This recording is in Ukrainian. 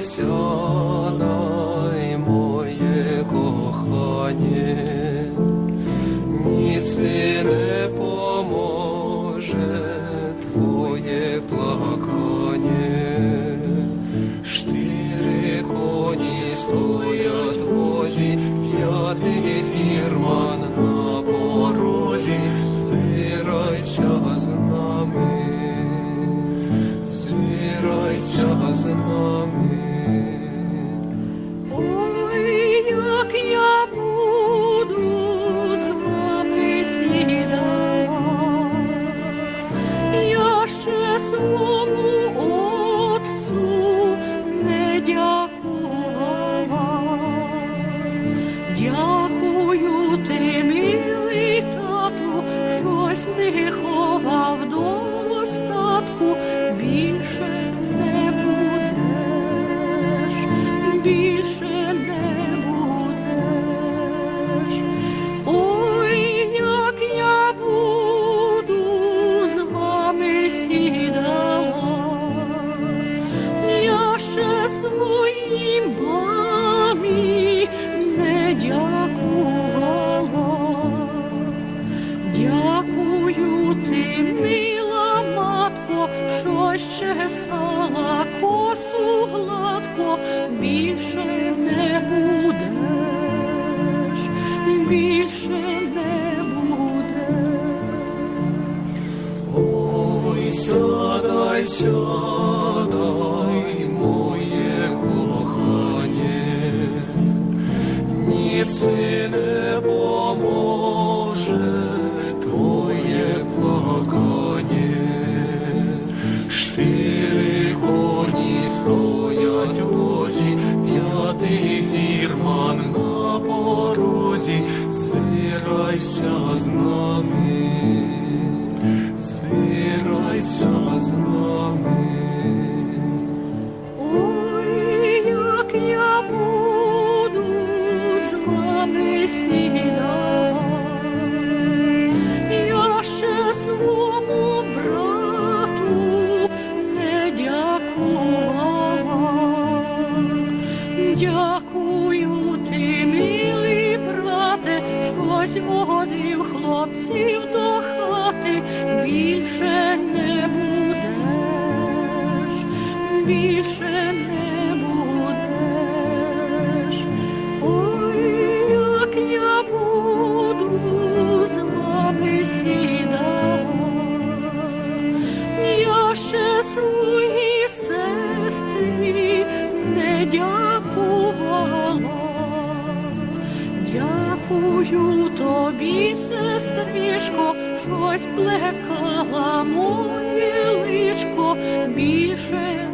сядайся моє кохання, ніц не поможе твоє плакання. Штири коні стоять в возі, п'ятий фірман на порозі, збирайся з нами, збирайся з ще мамі не дякувала. Дякую ти, мила матко, що ще сала косу гладко, більше не будеш, більше не будеш. Ой, сядай, сядай, поможе твоє плакання. Штири коні стоять в п'ятий фірман на порозі, збирайся з нами збирайся з нами. Своєму брату не дякувала. Дякую ти, милий брате, щось водив хлопців до хати, більше не будеш, більше не дякувала. Дякую тобі, сестричко, щось плекала моє личко, більше